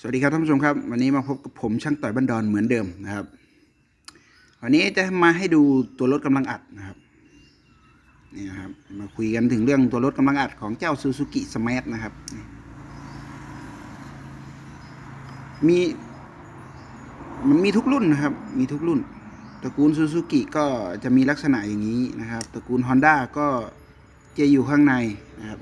สวัสดีครับท่านผู้ชมครับ วันนี้มาพบกับผมช่างต่อยบันดอนเหมือนเดิมนะครับ วันนี้จะมาให้ดูตัวรถกำลังอัดนะครับนี่นะครับ มาคุยกันถึงเรื่องตัวรถกำลังอัดของเจ้า Suzuki Smash นะครับ มีมันมีทุกรุ่นนะครับ มีทุกรุ่น ตระกูล Suzuki ก็จะมีลักษณะอย่างนี้นะครับ ตระกูล Honda ก็จะอยู่ข้างในนะครับ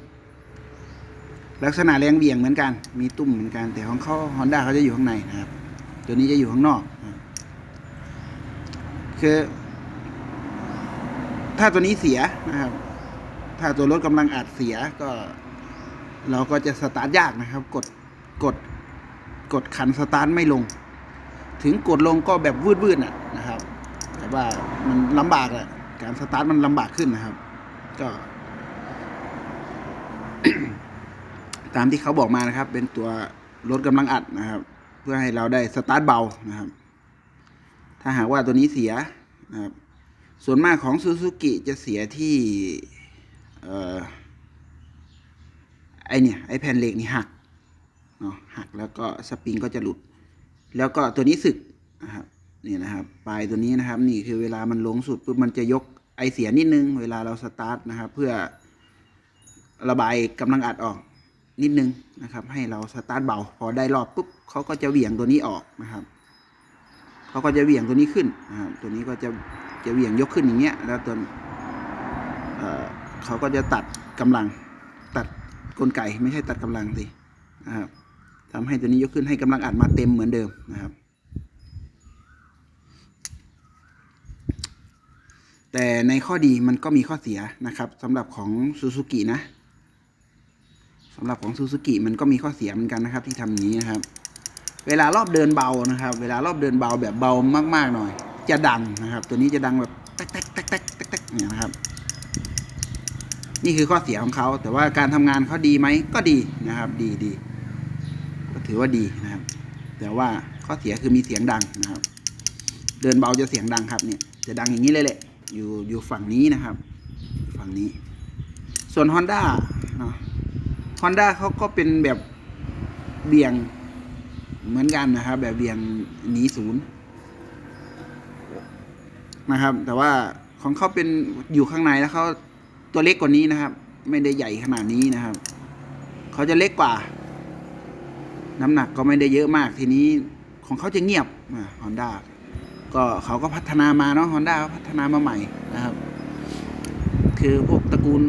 ลักษณะแรงเบี่ยงเหมือนกัน มีตุ่มเหมือนกัน แต่ของเขาฮอนด้าเขาจะอยู่ข้างในนะครับ ตัวนี้จะอยู่ข้างนอก คือ ถ้าตัวนี้เสียนะครับ ถ้าตัวรถกำลังอัดเสียก็ เราก็จะสตาร์ทยากนะครับ กดกดกดคันสตาร์ทไม่ลง ถึงกดลงก็แบบวืดวืดๆน่ะนะครับ แต่ว่ามันลำบากแหละการสตาร์ทมันลำบากขึ้นนะครับ ก็ ตามที่เขาบอกมานะครับ เป็นตัวลดกำลังอัดนะครับ เพื่อให้เราได้สตาร์ทเบานะครับ ถ้าหากว่าตัวนี้เสียนะครับ ส่วนมากของซูซูกิจะเสียที่ไอเนี่ยไอแผ่นเหล็กนี่หักเนาะหักแล้วก็สปริงก็จะหลุด แล้วก็ตัวนี้สึกนะครับนี่นะครับปลายตัวนี้นะครับ นี่คือเวลามันลงสุดปุ๊บมันจะยกไอเสียนิดนึง เวลาเราสตาร์ทนะครับ เพื่อระบายกำลังอัดออก นิดนึงนะครับ ให้เราสตาร์ทเบา พอได้รอบปุ๊บเขาก็จะเหวี่ยงตัวนี้ออกนะครับเขาก็จะเหวี่ยงตัวนี้ขึ้นนะครับตัวนี้ก็จะจะเหวี่ยงยกขึ้นอย่างเงี้ยแล้วตัวเอ่อเขาก็จะตัดกำลังตัดกลไกไม่ใช่ตัดกำลังสินะครับทำให้ตัวนี้ยกขึ้นให้กำลังอัดมาเต็มเหมือนเดิมนะครับ แต่ในข้อดีมันก็มีข้อเสียนะครับสำหรับของซูซูกินะ สำหรับของซูซูกิมันก็มีข้อเสียเหมือนกันนะครับ ที่ทำอย่านี้นะครับ เวลารอบเดินเบานะครับ เวลารอบเดินเบาแบบเบามากๆหน่อย จะดังนะครับ ตัวนี้จะดังแบบแต๊กแต๊กแต๊กแต๊กแต๊กแตกเนี่ยนะครับ นี่คือข้อเสียของเขา แต่ว่าการทำงานเขาดีไหมก็ดีนะครับ ดีดีก็ถือว่าดีนะครับ แต่ว่าข้อเสียคือมีเสียงดังนะครับ เดินเบาจะเสียงดังครับเนี่ย จะดังอย่างนี้เลยแหละอยู่อยู่ฝั่งนี้นะครับ ฝั่งนี้ ส่วน Honda เนาะ ฮอนด้าเขาก็เป็นแบบเบี่ยงเหมือนกันนะครับ แบบเบี่ยงหนีศูนย์นะครับ แต่ว่าของเขาเป็นอยู่ข้างในแล้วเขาตัวเล็กกว่านี้นะครับ ไม่ได้ใหญ่ขนาดนี้นะครับเขาจะเล็กกว่า น้ำหนักก็ไม่ได้เยอะมากทีนี้ของเขาจะเงียบฮอนด้าก็เขาก็พัฒนามาเนาะฮอนด้าพัฒนามาใหม่นะครับ คือพวกตระกูล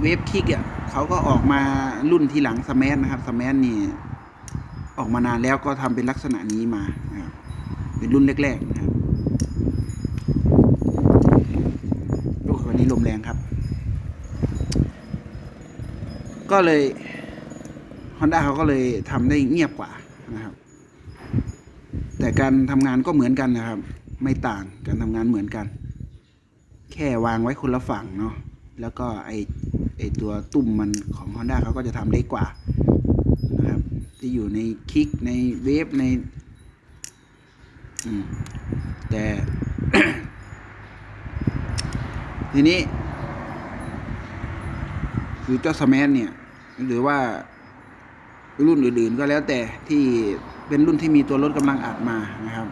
เวฟคิกอะเขาก็ออกมารุ่นทีหลังสมันะครับสมันี่ออกมานานแล้วก็ทำเป็นลักษณะนี้มานะครับเป็นรุ่นแรกๆนะครับโอ้วันนี้ลมแรงครับ ก็เลย Honda เขาก็เลยทำได้เงียบกว่านะครับ แต่การทำงานก็เหมือนกันนะครับ ไม่ต่างการทำงานเหมือนกัน แค่วางไว้คนละฝั่งเนาะแล้วก็ไอ ไอตัวตุ่มมันของ Honda เขาก็จะทำได้กว่านะครับที่อยู่ในคิกในเวฟในอืมแต่ ทีนี้ คือเจ้าสมัเนี่ย หรือว่ารุ่นอื่นๆก็แล้วแต่ที่เป็นรุ่นที่มีตัวรถกำลังอัดมานะครับ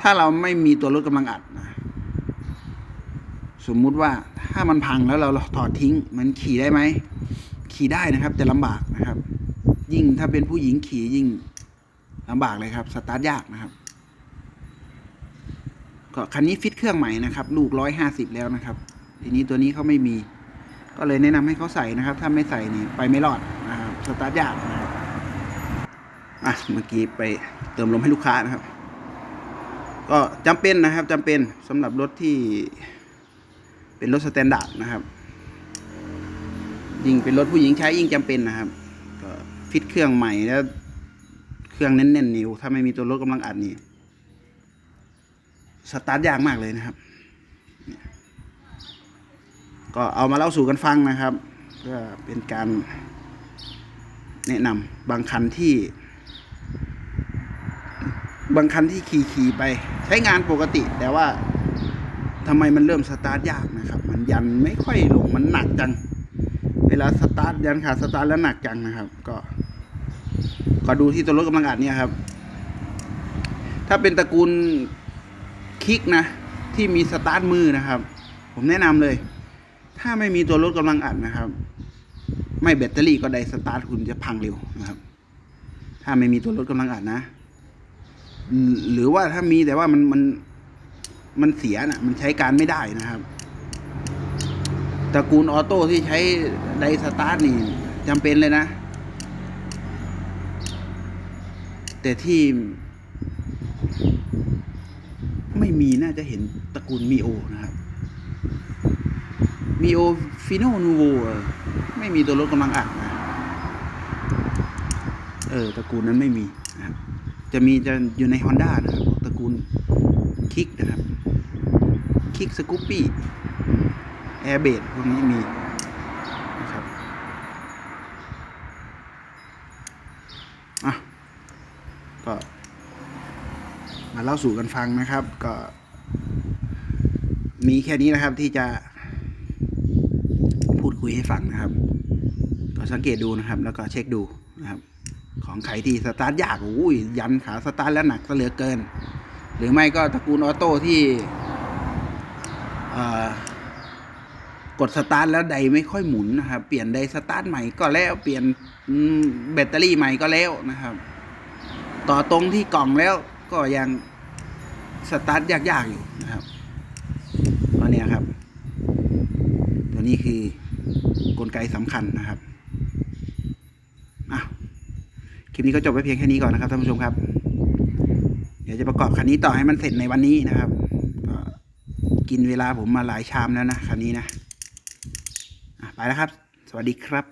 ถ้าเราไม่มีตัวรถกำลังอัดนะ สมมุติว่าถ้ามันพังแล้วเราถอดทิ้ง มันขี่ได้ไหม ขี่ได้นะครับ แต่ลำบากนะครับ ยิ่งถ้าเป็นผู้หญิงขี่ยิ่งลำบากเลยครับ สตาร์ทยากนะครับ ก็คันนี้ฟิตเครื่องใหม่นะครับ ลูกร้อยห้าสิบแล้วนะครับ ทีนี้ตัวนี้เขาไม่มี ก็เลยแนะนำให้เขาใส่นะครับ ถ้าไม่ใส่นี่ไปไม่รอดนะครับ สตาร์ทยากนะครับอะเมื่อกี้ไปเติมลมให้ลูกค้านะครับ ก็จำเป็นนะครับจำเป็นสำหรับรถที่ เป็นรถสแตนดาร์ดนะครับยิ่งเป็นรถผู้หญิงใช้ยิ่งจำเป็นนะครับ ก็ฟิตเครื่องใหม่แล้ว เครื่องแน่นๆนิ้วถ้าไม่มีตัวรถกำลังอัดนี่สตาร์ทยากมากเลยนะครับ ก็เอามาเล่าสู่กันฟังนะครับเพื่อเป็นการแนะนำบางคันที่ บางคันที่ขี่ขี่ๆไป ใช้งานปกติแต่ว่า ทำไมมันเริ่มสตาร์ทยากนะครับ มันยันไม่ค่อยลงมันหนักจัง เวลาสตาร์ทยันขาสตาร์ทแล้วหนักจังนะครับ ก็ก็ดูที่ตัวรถกำลังอัดเนี่ยครับ ถ้าเป็นตระกูลคิกนะ ที่มีสตาร์ทมือนะครับ ผมแนะนำเลย ถ้าไม่มีตัวรถกำลังอัดนะครับ ไม่แบตเตอรี่ก็ได้สตาร์ทคุณจะพังเร็วนะครับ ถ้าไม่มีตัวรถกำลังอัดนะหรือหรือว่าถ้ามีแต่ว่ามันมัน มันเสียนะมันใช้การไม่ได้นะครับตระกูลออโต้ที่ใช้ไดสตาร์ทนี่จำเป็นเลยนะ แต่ที่ ไม่มีน่าจะเห็นตระกูลมีโอนะครับมีโอฟิโนนูโวไม่มีตัวรถกำลังอัดนะเออตระกูลนั้นไม่มีนะครับจะมีจะอยู่ใน Honda นะครับตระกูลคิกนะครับ คิกสกูปปี้แอร์เบดพวกนี้มีนะครับอะก็มาเล่าสู่กันฟังนะครับ ก็ มีแค่นี้นะครับที่จะพูดคุยให้ฟังนะครับ ก็สังเกตดูนะครับ แล้วก็เช็คดูนะครับ ของใครที่สตาร์ทยากอุ้ยยันขาสตาร์ทแล้วหนักซะเหลือเกิน หรือไม่ก็ตระกูลออโต้ที่ กดสตาร์ทแล้วใดไม่ค่อยหมุนนะครับ เปลี่ยนใดสตาร์ทใหม่ก็แล้ว เปลี่ยนแบตเตอรี่ใหม่ก็แล้วนะครับ ต่อตรงที่กล่องแล้วก็ยังสตาร์ทยากๆอยู่นะครับตัวนี้ครับ ตัวนี้คือกลไกสำคัญนะครับอะคลิปนี้ก็จบไปเพียงแค่นี้ก่อนนะครับท่านผู้ชมครับ เดี๋ยวจะประกอบคันนี้ต่อให้มันเสร็จในวันนี้นะครับ กินเวลาผมมาหลายชามแล้วนะคันนี้นะอะไปแล้วครับ สวัสดีครับ